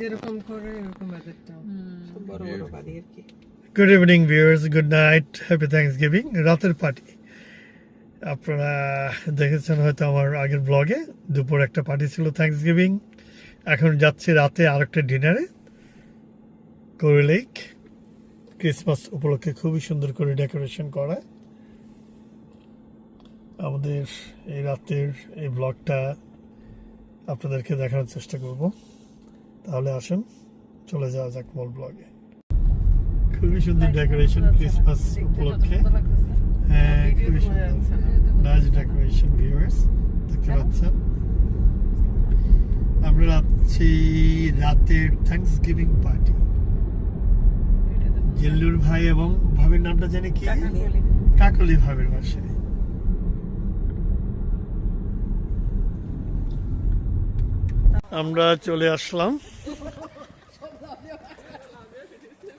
যেরকম করে এরকম এদেরটা সব বড় বড় বাড়ি আর কি। Good evening viewers good night happy Thanksgiving রাতের পার্টি আপনারা দেখেছেন হয়তো আমার আগের ব্লগে দুপুর একটা পার্টি ছিল থ্যাংকস গিভিং এখন যাচ্ছি রাতে আরেকটা ডিনারে কোরি লেক ক্রিসমাস উপলক্ষে খুবই সুন্দর করে ডেকোরেশন করা। আমাদের এই রাতের এই ব্লগটা আপনাদেরকে দেখানোর চেষ্টা করব। তাহলে আসুন চলে যাওয়া যাক মূল ব্লগে। খুবই সুন্দর ডেকোরেশন ক্রিসমাস উপলক্ষে। হ্যাঁ খুবই সুন্দর। নাইস ডেকোরেশন ভিউয়ার্স দেখতে পাচ্ছেন। আমরা যাচ্ছি রাতের থ্যাংকস গিভিং পার্টি জিল্লুর ভাই এবং ভাবির নামটা জানি কি? কাকলি ভাবির বাসায়। আমরা চলে আসলাম।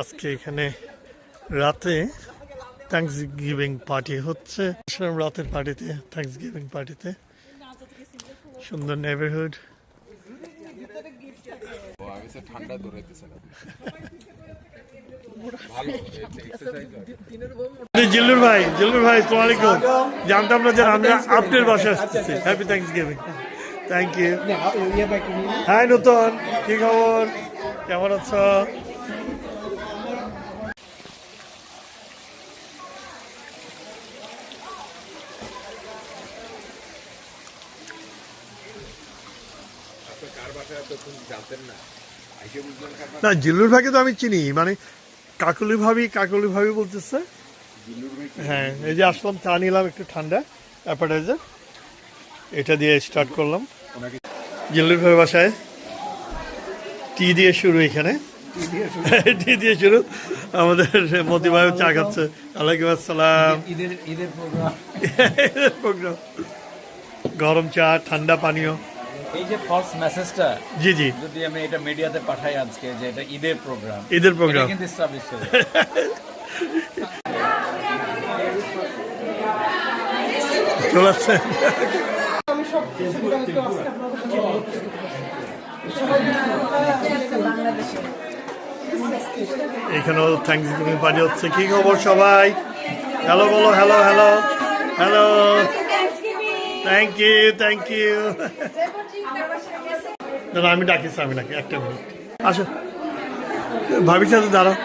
আজকে এখানে রাতে থ্যাংকস গিভিং পার্টি হচ্ছে। আসলাম রাতের পার্টিতে থ্যাংকস গিভিং পার্টিতে সুন্দর নেবারহুড ঠান্ডা জিল্লুর ভাই জিল্লুর ভাই সালাম আলাইকুম। জানতাম না যে আমরা আপনার বাসায় আসতেছি। Happy Thanksgiving thank you hi নতুন কি খবর? কেমন আছো? না জিল্লুর ভাইকে তো আমি চিনি। মানে কাকুলি ভাবি কাকুলি ভাবি বলতেছে? হ্যাঁ এই যে আসলাম চা নিলাম একটু ঠান্ডা। অ্যাপাটাইজার। এটা দিয়ে স্টার্ট করলাম। জিল্লুর ভাই বাসায়। টি দিয়ে শুরু এখানে। টি দিয়ে শুরু। আমাদের মতি ভাই চা খাচ্ছে। আলাইকুম। আসসালাম। ঈদের প্রোগ্রাম। গরম চা ঠান্ডা পানীয়। এই যে ফলস মেসেজটা জি জি। যদি আমি এটা মিডিয়াতে পাঠাই আজকে যে এটা ঈদের প্রোগ্রাম ঈদের প্রোগ্রাম। কিন্তু এস্টাবলিশ চলে আসছে। এখানেও থ্যাংকস পার্টি হচ্ছে। কি খবর সবাই? হ্যালো বলো hello hello hello thank you thank you দাদা আমি ডাকিস আমি ডাকি একটা মিনিট। আসো। ভাবির সাথে দাঁড়াও।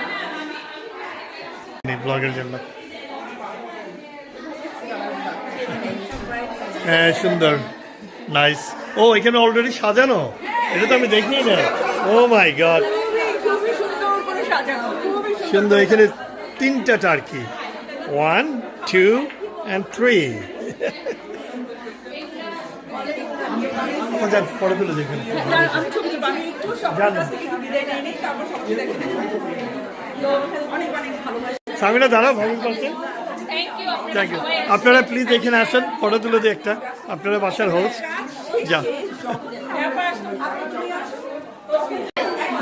ব্লগের জন্য। হ্যাঁ সুন্দর। নাইস ও, এখানে অলরেডি সাজানো? এটা তো আমি দেখিনি না। ও মাই গড সুন্দর, এখানে তিনটা turkey one two and three যান দেখে। ভালোবাসা সামিনা, দাঁড়াও পাশে থ্যাংক ইউ আপনারা প্লিজ এখানে আসেন ফটো তুলে দিই একটা। আপনারা বাসার হোস্ট যা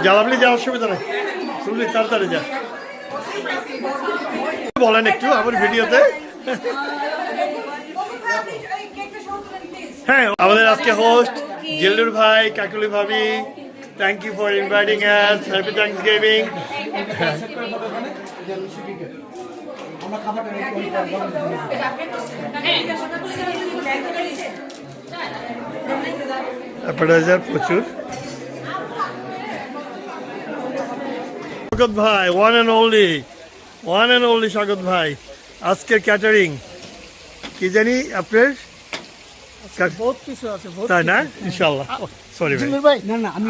যা আপনি যা অসুবিধা নেই। শুনলি, তাড়াতাড়ি যা। বলেন একটু আমার ভিডিওতে। হ্যাঁ আমাদের আজকে হোস্ট জিল্লুর ভাই, কাকুলি ভাবি। Thank you for inviting us happy Thanksgiving appetizer প্রচুর। স্বাগত ভাই one and only one and only স্বাগত ভাই। আজকের ক্যাটারিং কি জানি আপনার? বহুত কিছু আছে তাই না? ইনশাল্লাহ সরি ভাই। না না আমি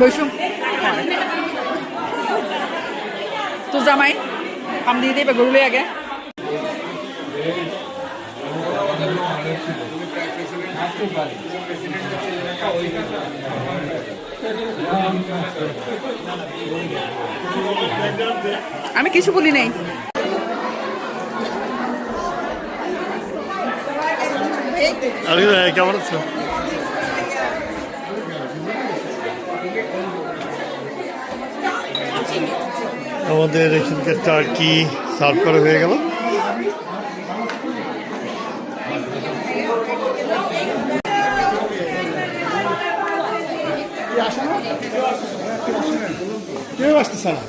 বৈশু তো জামাই আম দিয়ে দেবে গরুলে আগে। আমি কিছু বলি নাই। কেমন আছো? আমাদের এখানকার টার্কি সার্ভ করা হয়ে গেল। কেউ আসতেছে না।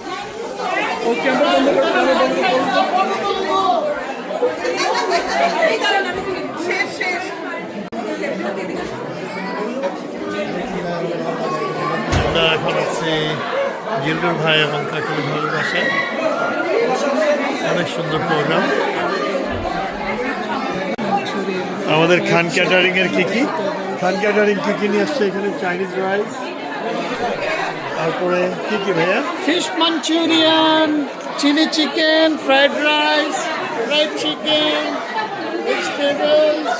আমরা এখন আছি জিল্লুর ভাই এবং ভাইয়ের বাসায় অনেক সুন্দর প্রোগ্রাম আমাদের খান ক্যাটারিং এর কি কি? খান ক্যাটারিং কি কি নিয়ে আসছে এখানে? চাইনিজ রাইস তারপরে কি কি ভাইয়া? Fish manchurian chilli chicken fried rice fried chicken vegetables.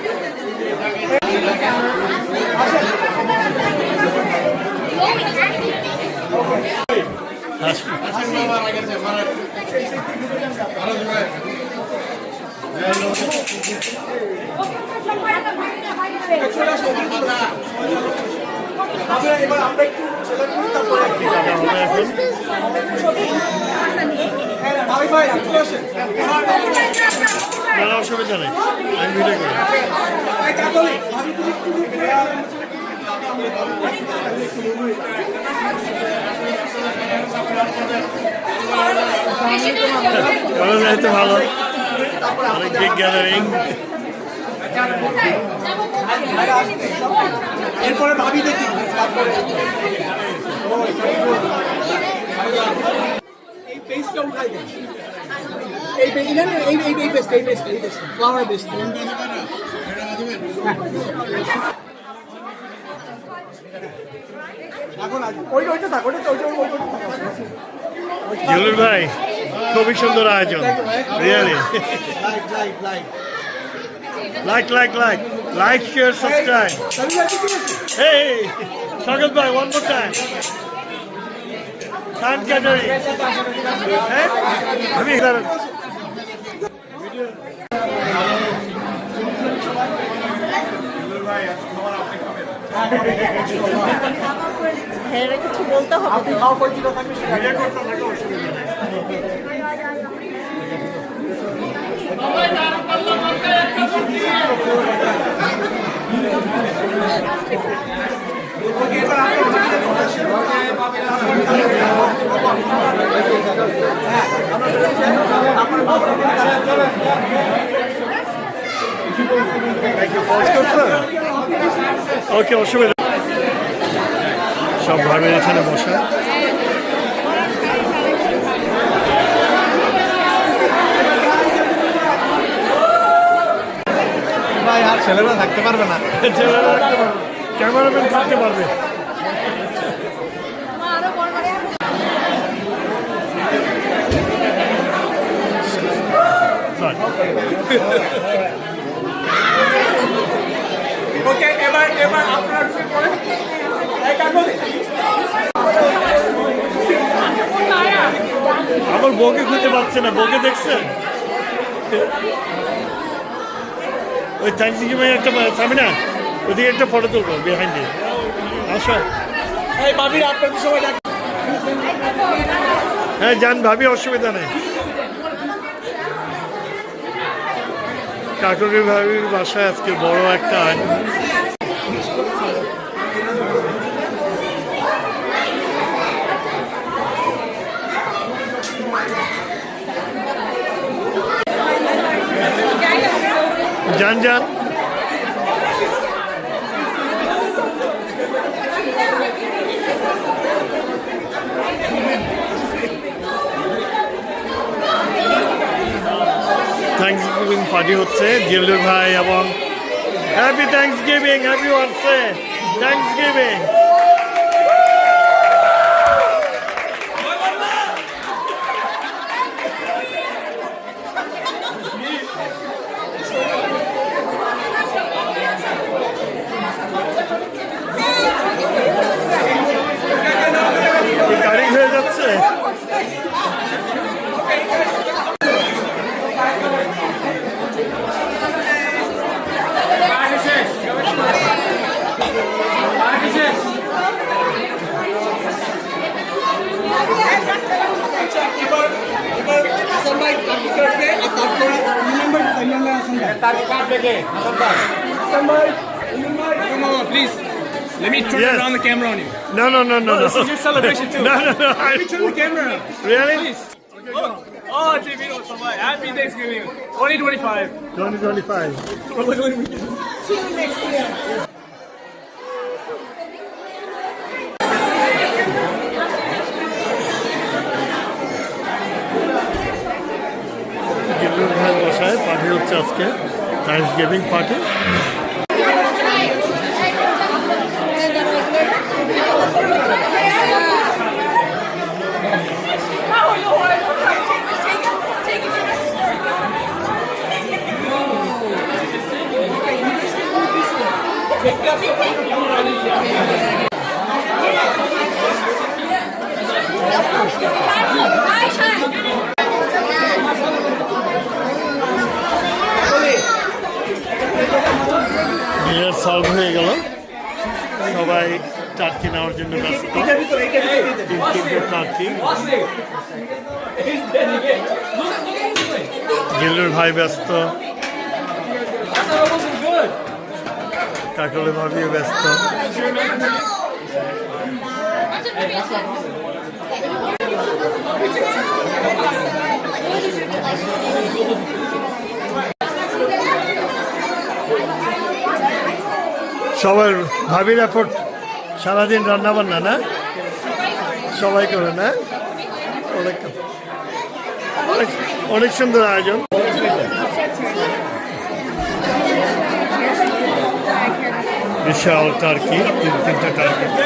ভাবিরা এবার আমরা সেটা করি তারপরে আমরা এখন হ্যাঁ, ভাই ভাই চলে আসেন অসুবিধা নেই আমি ভিডিও করি। তো ভালো। অনেক বিগ গ্যাদারিং এরপরে ভাবি দেখি। পেস্টটা উঠাই দেন? এই পে- না, এই এই এই পেস্ট এই পেস্ট এই পেস্ট ফ্লাওয়ার জিল্লুর ভাই খুবই সুন্দর আয়োজন। Really like like like like share subscribe স্বাগত ভাই one more time Khan catering হ্যাঁ আমি দাঁড়ান। কিছু বলতে হবে আপনি খাওয়া পরিচিত থাকবে সেটা ভিডিও করতে থাকো, অসুবিধা নেই। ওকে অসুবিধা। সব ভাবের এখানে বসা ভাই আর ছেলেরা থাকতে পারবে না। ছেলেরা রাখতে পারবে ক্যামেরাম্যান থাকতে পারবে. ওকে এবার এবার আপনার আমার বউকে খুঁজে পাচ্ছে না। বউকে দেখছেন ওই থ্যাংকসিং ভাই একটা সামিনা? ওদিকে একটা ফটো তুলবো বিহাইন্ডে আসো। এই ভাবির আপনাদের সময় হ্যাঁ যান ভাবি অসুবিধা নেই। কাকুরি ভাবির বাসায় আজকে বড় একটা আয়োজন। যান যান। থ্যাংকস গিভিং পার্টি হচ্ছে জিল্লুর ভাই এবং happy thanks giving happy ওয়ার্সে Thanksgiving remember Hasan ভাই Come on, please. Let me turn Yes. around the camera on you. No, no, no, no, no. This is your celebration too. No, no, no. Let me I, turn the camera. really? Oh, JB, so much. Happy Thanksgiving. 2025. 2025. Zillur ভাই বসায় party হচ্ছে আজকে Thanksgiving serve হয়ে গেল। সবাই turkey নেওয়ার জন্য ব্যস্ত। গিল্লুর ভাই ব্যস্ত। কাকলে ভাবিও ব্যস্ত। সবার ভাবির এফোর্ট সারাদিন রান্না বান্না না? সবাই করে, না? অনেক অনেক- সুন্দর আয়োজন। বিশাল টার্কি, তিন তিনটা টার্কি।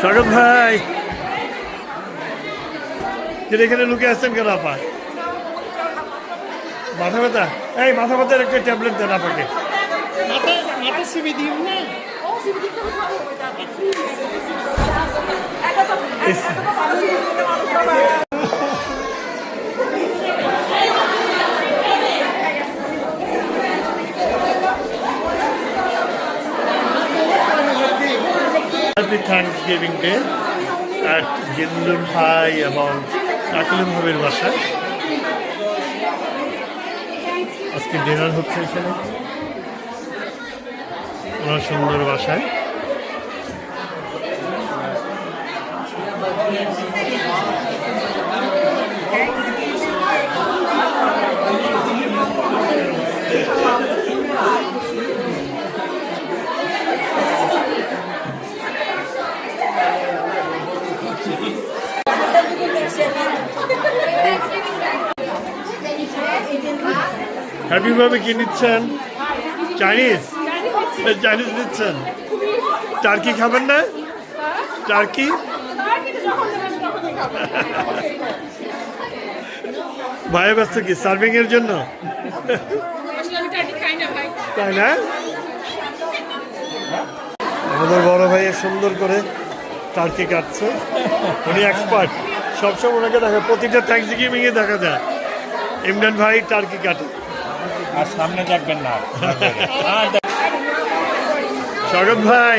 স্বাগত ভাই। কিন্তু এখানে লুকে আসছেন কেন আপা? মাথা ব্যথা? এই মাথা ব্যথার একটা ট্যাবলেট দেন আপাকে। Happy Thanksgiving Day at জিন্দুর ভাই এবং কাকলিম ভাবের বাসায়। আজকে ডিনার হচ্ছে এখানে। ওনার সুন্দর বাসায়। হ্যাপি ভাবে কি নিচ্ছেন চাইনিজ চাইনিজ নিচ্ছেন টার্কি খাবেন না? টার্কি ভাই ব্যস্ত কি সার্ভিং এর জন্য? তাই না? আমাদের বড় ভাইয়ের সুন্দর করে টার্কি কাটছে। উনি এক্সপার্ট সবসময় ওনাকে দেখা, প্রতিটা থ্যাংকস গিভিং এ দেখা যায়। ইমরান ভাই টার্কি কাটে। আর সামনে যাবেন না। স্বাগত ভাই।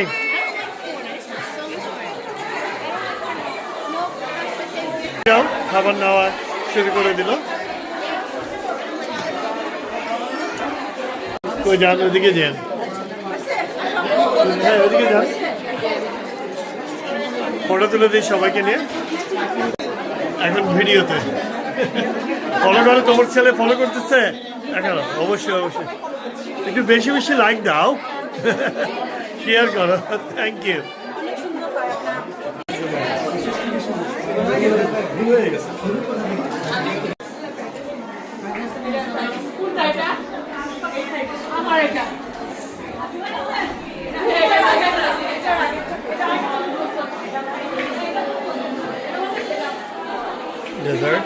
খাবার নেওয়া শুরু করে দিল। কই যান ওদিকে যান। হ্যাঁ ওদিকে যান। ফটো তুলে দিই সবাইকে নিয়ে। এখন ভিডিওতে। ফলো করে তোমার ছেলে ফলো করতেছে। এখন অবশ্যই অবশ্যই। একটু বেশি বেশি লাইক দাও। শেয়ার করো। থ্যাংক ইউ আমার এটা dessert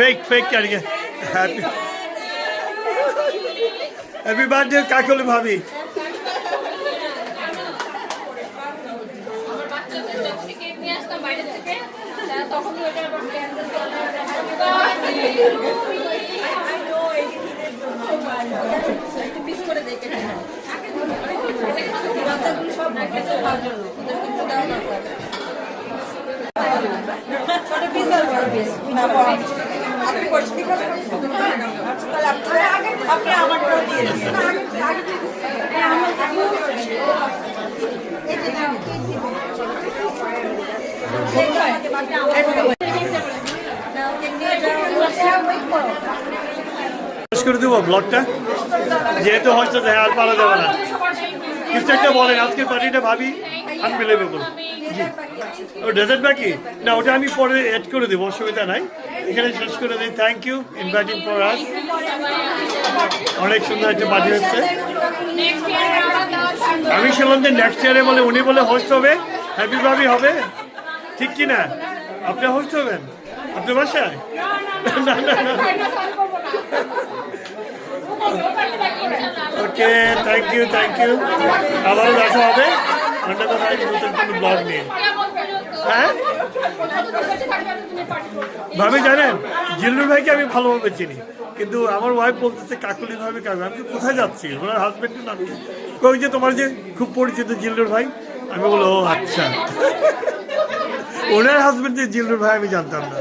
fake, fake carrying. Happy. Happy birthday, Kakuli Bhabi. ছোট পিস আর বড় পিস না শেষ করে দেবো ব্লগটা যেহেতু হচ্ছে যে আর পারা যাবে না। কিছু একটা বলেন, আজকের পার্টিটা ভাবি আনবিলিভেবল ও ডেজার্ট বাকি? না, ওটা আমি পরে এড করে দেবো, অসুবিধা নাই। এখানে শেষ করে দিই। Thank you inviting for us অনেক সুন্দর একটা পার্টি হচ্ছে। আমি শুনলাম যে নেক্সট ইয়ারে বলে উনি বলে হোস্ট হবে। হ্যাপি ভাবি হবে। ঠিক কি না আপনি হোস্ট হবেন? আপনার বাসায়? Okay thank you thank you আবারও দেখা হবে। অন্য কথা নতুন কোনো ব্লগ নিয়ে। হ্যাঁ? ভাবি জানেন, জিল্লুর ভাইকে আমি ভালোভাবে চিনি, কিন্তু আমার ওয়াইফ বলতেছে কাকুলি ভাবে কাকু আমি কোথায় যাচ্ছি ওনার হাজবেন্ডের নাম কি? যে তোমার যে খুব পরিচিত জিল্লুর ভাই? আমি বলো, ও আচ্ছা। ওনার হাজবেন্ড যে জিল্লুর ভাই, আমি জানতাম না।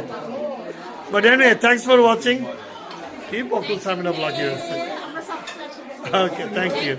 বাট এনে থ্যাংকস ফর ওয়াচিং কি Bakul Samina blog USA okay thank you